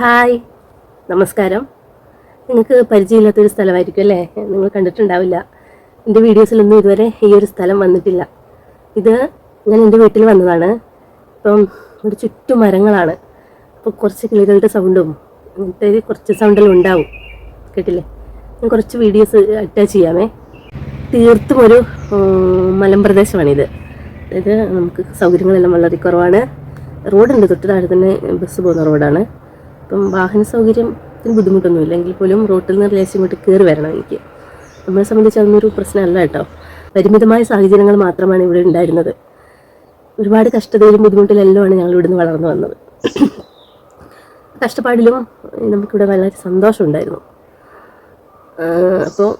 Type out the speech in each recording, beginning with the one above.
Hi. നമസ്കാരം. നിങ്ങൾക്ക് പരിചയമില്ലാത്തൊരു സ്ഥലമായിരിക്കും അല്ലേ? നിങ്ങൾ കണ്ടിട്ടുണ്ടാവില്ല. എന്റെ വീഡിയോസിലൊന്നും ഇതുവരെ ഈ ഒരു സ്ഥലം വന്നിട്ടില്ല. ഇത് ഞാൻ എന്റെ വീട്ടിൽ വന്നതാണ്. ഇപ്പം ഇവിടെ ചുറ്റും മരങ്ങളാണ് അപ്പോൾ കുറച്ച് കിളികളുടെ സൗണ്ടും അങ്ങനത്തെ കുറച്ച് സൗണ്ടെല്ലാം ഉണ്ടാവും. കേട്ടില്ലേ? ഞാൻ കുറച്ച് വീഡിയോസ് അറ്റാച്ച് ചെയ്യാമേ. തീർത്തും ഒരു മലമ്പ്രദേശമാണിത് അതായത് നമുക്ക് സൗകര്യങ്ങളെല്ലാം വളരെ കുറവാണ്. റോഡുണ്ട്. തൊട്ട് താഴെ തന്നെ ബസ് പോകുന്ന റോഡാണ്. അപ്പം വാഹന സൗകര്യത്തിന് ബുദ്ധിമുട്ടൊന്നും ഇല്ലെങ്കിൽ പോലും റോട്ടിൽ നിന്ന് ലേശം ഇങ്ങോട്ട് കയറി വരണം എനിക്ക്. നമ്മളെ സംബന്ധിച്ച് അതൊന്നൊരു പ്രശ്നമല്ല കേട്ടോ. പരിമിതമായ സാഹചര്യങ്ങൾ മാത്രമാണ് ഇവിടെ ഉണ്ടായിരുന്നത്. ഒരുപാട് കഷ്ടതയിലും ബുദ്ധിമുട്ടിലെല്ലാമാണ് ഞങ്ങൾ ഇവിടുന്ന് വളർന്നു വന്നത്. കഷ്ടപ്പാടിലും നമുക്കിവിടെ വളരെ സന്തോഷമുണ്ടായിരുന്നു അപ്പോൾ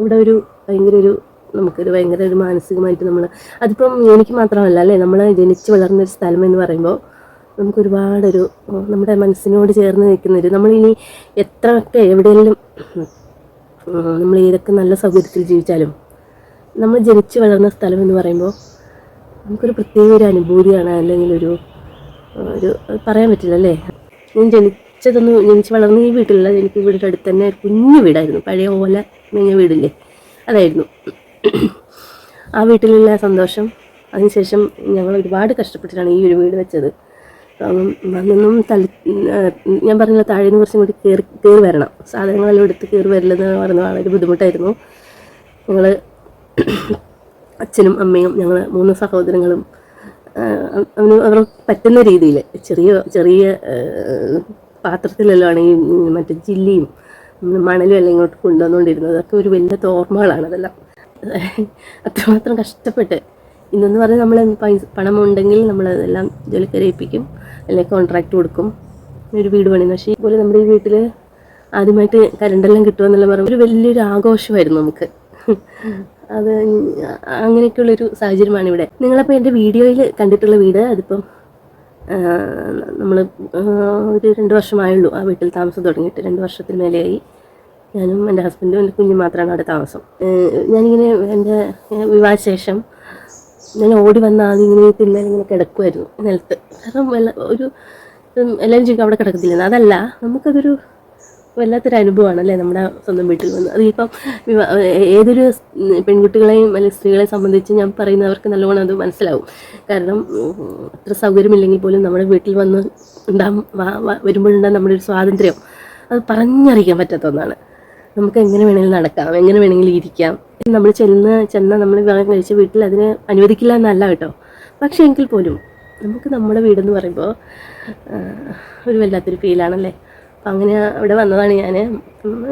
ഇവിടെ ഒരു ഭയങ്കര ഒരു നമുക്കൊരു ഭയങ്കര ഒരു മാനസികമായിട്ട് നമ്മൾ അതിപ്പം എനിക്ക് മാത്രമല്ല അല്ലേ? നമ്മൾ ജനിച്ച് വളർന്നൊരു സ്ഥലം എന്ന് പറയുമ്പോൾ നമുക്ക് ഒരുപാടൊരു നമ്മുടെ മനസ്സിനോട് ചേർന്ന് നിൽക്കുന്നൊരു നമ്മളിനി എത്രയൊക്കെ എവിടെയെങ്കിലും നമ്മൾ ഏതൊക്കെ നല്ല സൗകര്യത്തിൽ ജീവിച്ചാലും നമ്മൾ ജനിച്ചു വളർന്ന സ്ഥലം എന്ന് പറയുമ്പോൾ നമുക്കൊരു പ്രത്യേക ഒരു അനുഭൂതിയാണ് അല്ലെങ്കിൽ ഒരു ഒരു പറയാൻ പറ്റില്ല അല്ലേ? ഞാൻ ജനിച്ചതൊന്നും ജനിച്ച് വളർന്ന ഈ വീട്ടിലല്ല എനിക്ക് വീടിന്റെ അടുത്ത് തന്നെ ഒരു കുഞ്ഞു വീടായിരുന്നു. പഴയ ഓല മേഞ്ഞ വീടില്ലേ? അതായിരുന്നു. ആ വീട്ടിലുള്ള സന്തോഷം അതിനുശേഷം ഞങ്ങൾ ഒരുപാട് കഷ്ടപ്പെട്ടിട്ടാണ് ഈ ഒരു വീട് വെച്ചത്. വന്നൊന്നും തല ഞാൻ പറഞ്ഞില്ല താഴെ നിന്ന് കുറച്ചും കൂടി കയറി കയറി വരണം. സാധനങ്ങളെല്ലാം എടുത്ത് കയറി വരില്ലെന്ന് പറഞ്ഞ വളരെ ബുദ്ധിമുട്ടായിരുന്നു. ഞങ്ങൾ അച്ഛനും അമ്മയും ഞങ്ങൾ മൂന്ന് സഹോദരങ്ങളും അവന് അവർ പറ്റുന്ന രീതിയിൽ ചെറിയ ചെറിയ പാത്രത്തിലെല്ലാം ആണെങ്കിൽ മറ്റേ ജില്ലിയും മണലും എല്ലാം ഇങ്ങോട്ട് കൊണ്ടുവന്നുകൊണ്ടിരുന്നത് അതൊക്കെ ഒരു വലിയ തോർമകളാണ് അതെല്ലാം. അത്രമാത്രം കഷ്ടപ്പെട്ട്. ഇന്നെന്ന് പറഞ്ഞാൽ നമ്മൾ പൈസ പണം ഉണ്ടെങ്കിൽ നമ്മൾ അതെല്ലാം ജോലിക്കരയിപ്പിക്കും അല്ലെങ്കിൽ കോൺട്രാക്ട് കൊടുക്കും. ഒരു വീട് പണിയുന്ന പക്ഷേ ഇതുപോലെ നമ്മുടെ ഈ വീട്ടിൽ ആദ്യമായിട്ട് കരണ്ടെല്ലാം കിട്ടുമെന്നെല്ലാം പറയുമ്പോൾ ഒരു വലിയൊരു ആഘോഷമായിരുന്നു നമുക്ക്. അത് അങ്ങനെയൊക്കെയുള്ളൊരു സാഹചര്യമാണ് ഇവിടെ. നിങ്ങളപ്പോൾ എന്റെ വീഡിയോയിൽ കണ്ടിട്ടുള്ള വീട് അതിപ്പം നമ്മൾ ഒരു രണ്ട് വർഷമായുള്ളൂ ആ വീട്ടിൽ താമസം തുടങ്ങിയിട്ട്. രണ്ട് വർഷത്തിന് മേലെയായി. ഞാനും എന്റെ ഹസ്ബൻഡും എന്റെ കുഞ്ഞും മാത്രമാണ് അവിടെ താമസം. ഞാനിങ്ങനെ എന്റെ വിവാഹശേഷം ഞാൻ ഓടി വന്ന ആദ്യം ഇങ്ങനെ തിന്നാൽ ഇങ്ങനെ കിടക്കുമായിരുന്നു നിലത്ത്. കാരണം ഒരു എല്ലാവരും ചോദിക്കും അവിടെ കിടക്കത്തില്ലെന്ന്. അതല്ല നമുക്കതൊരു വല്ലാത്തൊരു അനുഭവമാണ് അല്ലേ നമ്മുടെ സ്വന്തം വീട്ടിൽ വന്ന്. അതിപ്പം ഏതൊരു പെൺകുട്ടികളെയും അല്ലെങ്കിൽ സ്ത്രീകളെ സംബന്ധിച്ച് ഞാൻ പറയുന്നവർക്ക് നല്ലോണം അത് മനസ്സിലാവും. കാരണം അത്ര സൗകര്യമില്ലെങ്കിൽ പോലും നമ്മുടെ വീട്ടിൽ വന്ന് ഉണ്ടാകും വരുമ്പോഴുണ്ടാകും നമ്മുടെ ഒരു സ്വാതന്ത്ര്യം. അത് പറഞ്ഞറിയിക്കാൻ പറ്റാത്ത ഒന്നാണ്. നമുക്ക് എങ്ങനെ വേണമെങ്കിലും നടക്കാം എങ്ങനെ വേണമെങ്കിലും ഇരിക്കാം. നമ്മൾ ചെന്ന് ചെന്ന നമ്മൾ വിവാഹം കഴിച്ച വീട്ടിൽ അതിന് അനുവദിക്കില്ല എന്നല്ല കേട്ടോ. പക്ഷേ എങ്കിൽ പോലും നമുക്ക് നമ്മുടെ വീടെന്ന് പറയുമ്പോൾ ഒരു വല്ലാത്തൊരു ഫീലാണല്ലേ? അപ്പം അങ്ങനെ അവിടെ വന്നതാണ് ഞാൻ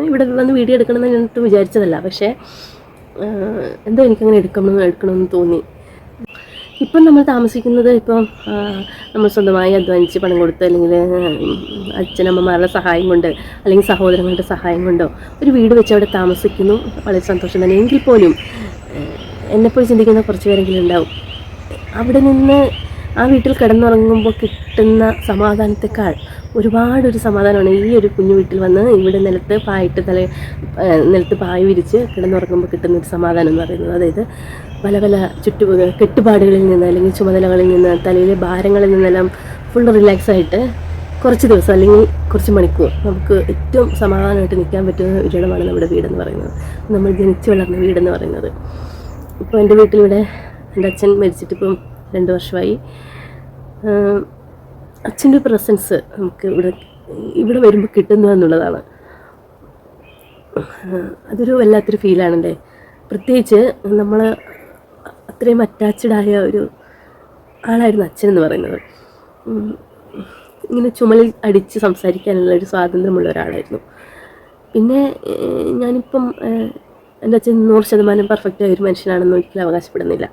ഇവിടെ വന്ന് വീഡിയോ എടുക്കണമെന്ന് ഞാൻ വിചാരിച്ചതല്ല. പക്ഷേ എന്തോ എനിക്കങ്ങനെ എടുക്കണം എടുക്കണമെന്ന് തോന്നി. ഇപ്പം നമ്മൾ താമസിക്കുന്നത് ഇപ്പം നമ്മൾ സ്വന്തമായി അധ്വാനിച്ച് പണം കൊടുത്ത് അല്ലെങ്കിൽ അച്ഛനമ്മമാരുടെ സഹായം കൊണ്ട് അല്ലെങ്കിൽ സഹോദരങ്ങളുടെ സഹായം കൊണ്ടോ ഒരു വീട് വെച്ച് അവിടെ താമസിക്കുന്നു. വളരെ സന്തോഷം തന്നെ. എങ്കിൽ പോലും എന്നെപ്പോലെ ചിന്തിക്കുന്ന കുറച്ച് പേരെങ്കിലും ഉണ്ടാവും. അവിടെ നിന്ന് ആ വീട്ടിൽ കിടന്നുറങ്ങുമ്പോൾ കിട്ടുന്ന സമാധാനത്തെക്കാൾ ഒരുപാടൊരു സമാധാനമാണ് ഈ ഒരു കുഞ്ഞു വീട്ടിൽ വന്ന് ഇവിടെ നിലത്ത് പായിട്ട് തല നിലത്ത് പായ വിരിച്ച് കിടന്നുറങ്ങുമ്പോൾ കിട്ടുന്ന ഒരു സമാധാനം എന്ന് പറയുന്നത്. അതായത് പല പല ചുറ്റു കെട്ടുപാടുകളിൽ നിന്ന് അല്ലെങ്കിൽ ചുമതലകളിൽ നിന്ന് തലയിലെ ഭാരങ്ങളിൽ നിന്നെല്ലാം ഫുൾ റിലാക്സ് ആയിട്ട് കുറച്ച് ദിവസം അല്ലെങ്കിൽ കുറച്ച് മണിക്കൂർ നമുക്ക് ഏറ്റവും സമാധാനമായിട്ട് നിൽക്കാൻ പറ്റുന്ന ഇടമാണ് നമ്മുടെ വീടെന്ന് പറയുന്നത്. നമ്മൾ ജനിച്ചു വളർന്ന വീടെന്ന് പറയുന്നത്. ഇപ്പോൾ എന്റെ വീട്ടിലിവിടെ എന്റെ അച്ഛൻ മരിച്ചിട്ടിപ്പം രണ്ട് വർഷമായി. അച്ഛന്റെ പ്രസൻസ് നമുക്ക് ഇവിടെ ഇവിടെ വരുമ്പോൾ കിട്ടുന്നു എന്നുള്ളതാണ്. അതൊരു വല്ലാത്തൊരു ഫീലാണല്ലേ പ്രത്യേകിച്ച് നമ്മൾ അത്രയും അറ്റാച്ച്ഡ് ആയ ഒരു ആളായിരുന്നു അച്ഛൻ എന്ന് പറയുന്നത്. ഇങ്ങനെ ചുമലിൽ അടിച്ച് സംസാരിക്കാനുള്ള ഒരു സ്വാതന്ത്ര്യമുള്ള ഒരാളായിരുന്നു. പിന്നെ ഞാനിപ്പം എന്റെ അച്ഛൻ നൂറ് ശതമാനം പെർഫെക്റ്റ് ആയ ഒരു മനുഷ്യനാണെന്ന് ഒരിക്കലും അവകാശപ്പെടുന്നില്ല.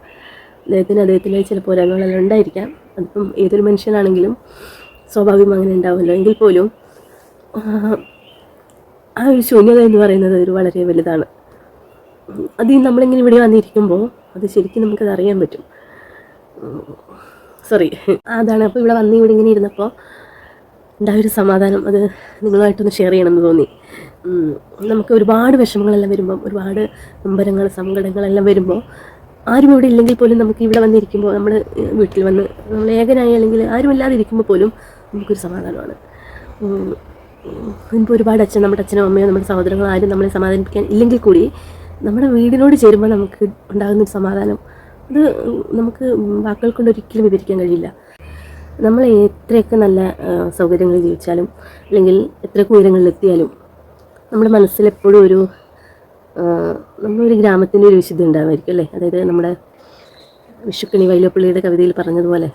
അദ്ദേഹത്തിന് അദ്ദേഹത്തിന്റെ ചില പോരായ്മകളെല്ലാം ഉണ്ടായിരിക്കാം. അതിപ്പം ഏതൊരു മനുഷ്യനാണെങ്കിലും സ്വാഭാവികം അങ്ങനെ ഉണ്ടാവുമല്ലോ. എങ്കിൽ പോലും ആ ഒരു ശൂന്യത എന്ന് പറയുന്നത് ഒരു വളരെ വലുതാണ്. അത് നമ്മളിങ്ങനെ ഇവിടെ വന്നിരിക്കുമ്പോൾ അത് ശരിക്കും നമുക്കത് അറിയാൻ പറ്റും. സോറി. അതാണ് അപ്പോൾ ഇവിടെ വന്ന് ഇവിടെ ഇങ്ങനെ ഇരുന്നപ്പോൾ ഉണ്ടായ ഒരു സമാധാനം. അത് നിങ്ങളുമായിട്ടൊന്ന് ഷെയർ ചെയ്യണമെന്ന് തോന്നി. നമുക്ക് ഒരുപാട് വിഷമങ്ങളെല്ലാം വരുമ്പം ഒരുപാട് നൊമ്പരങ്ങൾ സങ്കടങ്ങളെല്ലാം വരുമ്പോൾ ആരും ഇവിടെ ഇല്ലെങ്കിൽ പോലും നമുക്ക് ഇവിടെ വന്നിരിക്കുമ്പോൾ നമ്മൾ വീട്ടിൽ വന്ന് നമ്മൾ ഏകനായി അല്ലെങ്കിൽ ആരുമില്ലാതെ ഇരിക്കുമ്പോൾ പോലും നമുക്കൊരു സമാധാനമാണ്. മുൻപ് ഒരുപാട് അച്ഛൻ നമ്മുടെ അച്ഛനും അമ്മയോ നമ്മുടെ സഹോദരങ്ങളോ ആരും നമ്മളെ സമാധാനിപ്പിക്കാൻ ഇല്ലെങ്കിൽ കൂടി നമ്മുടെ വീടിനോട് ചേരുമ്പോൾ നമുക്ക് ഉണ്ടാകുന്ന ഒരു സമാധാനം. അത് നമുക്ക് വാക്കുകൾ കൊണ്ട് ഒരിക്കലും വിവരിക്കാൻ കഴിയില്ല. നമ്മൾ എത്രയൊക്കെ നല്ല സൗകര്യങ്ങൾ ജീവിച്ചാലും അല്ലെങ്കിൽ എത്രയൊക്കെ ഉയരങ്ങളിൽ എത്തിയാലും നമ്മുടെ മനസ്സിലെപ്പോഴും ഒരു നമ്മളൊരു ഗ്രാമത്തിന്റെ ഒരു വിശുദ്ധി ഉണ്ടാകുമായിരിക്കും അല്ലേ? അതായത് നമ്മുടെ വിഷുക്കണി വൈലപ്പള്ളിയുടെ കവിതയിൽ പറഞ്ഞതുപോലെ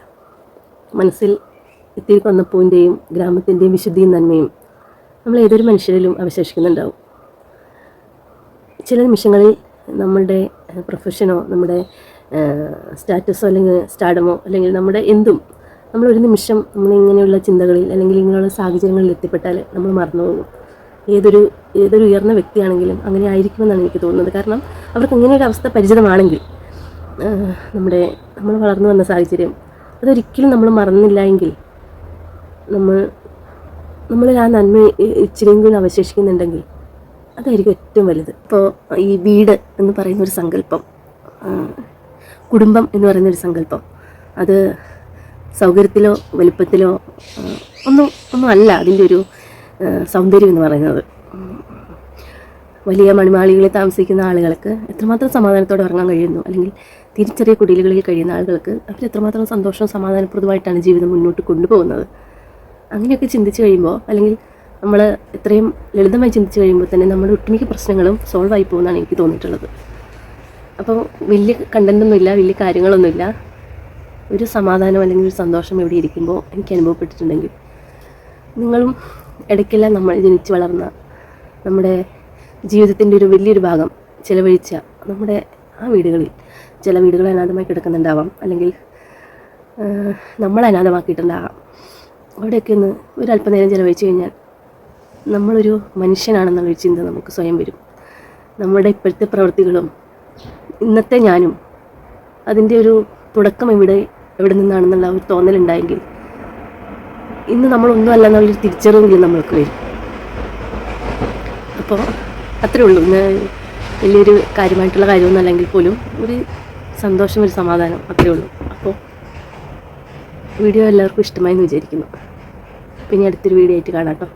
മനസ്സിൽ ഇത്തിരി കൊന്നപ്പൂവിന്റെയും ഗ്രാമത്തിന്റെയും വിശുദ്ധിയും നന്മയും നമ്മൾ ഏതൊരു മനുഷ്യരിലും അവശേഷിക്കുന്നുണ്ടാവും. ചില നിമിഷങ്ങളിൽ നമ്മളുടെ പ്രൊഫഷനോ നമ്മുടെ സ്റ്റാറ്റസോ അല്ലെങ്കിൽ സ്റ്റാഡമോ അല്ലെങ്കിൽ നമ്മുടെ എന്തും നമ്മൾ ഒരു നിമിഷം നമ്മൾ ഇങ്ങനെയുള്ള ചിന്തകളിൽ അല്ലെങ്കിൽ ഇങ്ങനെയുള്ള സാഹചര്യങ്ങളിൽ എത്തിപ്പെട്ടാൽ നമ്മൾ മറന്നു പോകും ഏതൊരു ഏതൊരു ഉയർന്ന വ്യക്തിയാണെങ്കിലും അങ്ങനെ ആയിരിക്കുമെന്നാണ് എനിക്ക് തോന്നുന്നത്. കാരണം അവർക്ക് ഇങ്ങനെ അവസ്ഥ പരിചിതമാണെങ്കിൽ നമ്മുടെ നമ്മൾ വളർന്നു വന്ന സാഹചര്യം അതൊരിക്കലും നമ്മൾ മറന്നില്ല എങ്കിൽ നമ്മൾ നമ്മളിൽ ആ നന്മ ഇച്ചിരിയെങ്കിലും അവശേഷിക്കുന്നുണ്ടെങ്കിൽ അതായിരിക്കും ഏറ്റവും വലുത്. ഇപ്പോൾ ഈ വീട് എന്ന് പറയുന്ന ഒരു സങ്കല്പം കുടുംബം എന്ന് പറയുന്ന ഒരു സങ്കല്പം അത് സൗകര്യത്തിലോ വലുപ്പത്തിലോ ഒന്നും ഒന്നും അല്ല. അതിന്റെ ഒരു സൗന്ദര്യം എന്ന് പറയുന്നത്. വലിയ മണിമാളികളിൽ താമസിക്കുന്ന ആളുകൾക്ക് എത്രമാത്രം സമാധാനത്തോടെ ഉറങ്ങാൻ കഴിയുന്നു? അല്ലെങ്കിൽ തിരിച്ചറിയ കുടിലുകളിൽ കഴിയുന്ന ആളുകൾക്ക് അവർ എത്രമാത്രം സന്തോഷം സമാധാനപ്രദമായിട്ടാണ് ജീവിതം മുന്നോട്ട് കൊണ്ടുപോകുന്നത്? അങ്ങനെയൊക്കെ ചിന്തിച്ച് കഴിയുമ്പോൾ അല്ലെങ്കിൽ നമ്മൾ ഇത്രയും ലളിതമായി ചിന്തിച്ച് കഴിയുമ്പോൾ തന്നെ നമ്മുടെ ഒട്ടുമിക്ക പ്രശ്നങ്ങളും സോൾവ് ആയി പോകുമെന്നാണ് എനിക്ക് തോന്നിയിട്ടുള്ളത്. അപ്പോൾ വലിയ കണ്ടന്റൊന്നുമില്ല വലിയ കാര്യങ്ങളൊന്നുമില്ല. ഒരു സമാധാനം അല്ലെങ്കിൽ ഒരു സന്തോഷം എവിടെ ഇരിക്കുമ്പോൾ എനിക്ക് അനുഭവപ്പെട്ടിട്ടുണ്ടെങ്കിൽ നിങ്ങളും ഇടയ്ക്കെല്ലാം നമ്മൾ ജനിച്ചു വളർന്ന നമ്മുടെ ജീവിതത്തിന്റെ ഒരു വലിയൊരു ഭാഗം ചിലവഴിച്ച നമ്മുടെ ആ വീടുകളിൽ ചില വീടുകൾ അനാഥമായി കിടക്കുന്നുണ്ടാവാം അല്ലെങ്കിൽ നമ്മൾ അനാഥമാക്കിയിട്ടുണ്ടാകാം. അവിടെയൊക്കെ ഒന്ന് ഒരു അല്പനേരം ചിലവഴിച്ച് കഴിഞ്ഞാൽ നമ്മളൊരു മനുഷ്യനാണെന്നുള്ളൊരു ചിന്ത നമുക്ക് സ്വയം വരും. നമ്മുടെ ഇപ്പോഴത്തെ പ്രവൃത്തികളും ഇന്നത്തെ ഞാനും അതിന്റെ ഒരു തുടക്കം ഇവിടെ എവിടെ നിന്നാണെന്നുള്ള ഒരു തോന്നലുണ്ടായെങ്കിൽ ഇന്ന് നമ്മളൊന്നും അല്ല എന്നുള്ളൊരു തിരിച്ചറിവെങ്കിലും നമ്മൾക്ക് വരും. അപ്പോൾ അത്രേ ഉള്ളൂ. ഇന്ന് വലിയൊരു കാര്യമായിട്ടുള്ള കാര്യമൊന്നുമല്ലെങ്കിൽ പോലും ഒരു സന്തോഷം ഒരു സമാധാനം അത്രേ ഉള്ളൂ. അപ്പോൾ വീഡിയോ എല്ലാവർക്കും ഇഷ്ടമായി എന്ന് വിചാരിക്കുന്നു. പിന്നെ അടുത്തൊരു വീഡിയോ ആയിട്ട് കാണാം കേട്ടോ.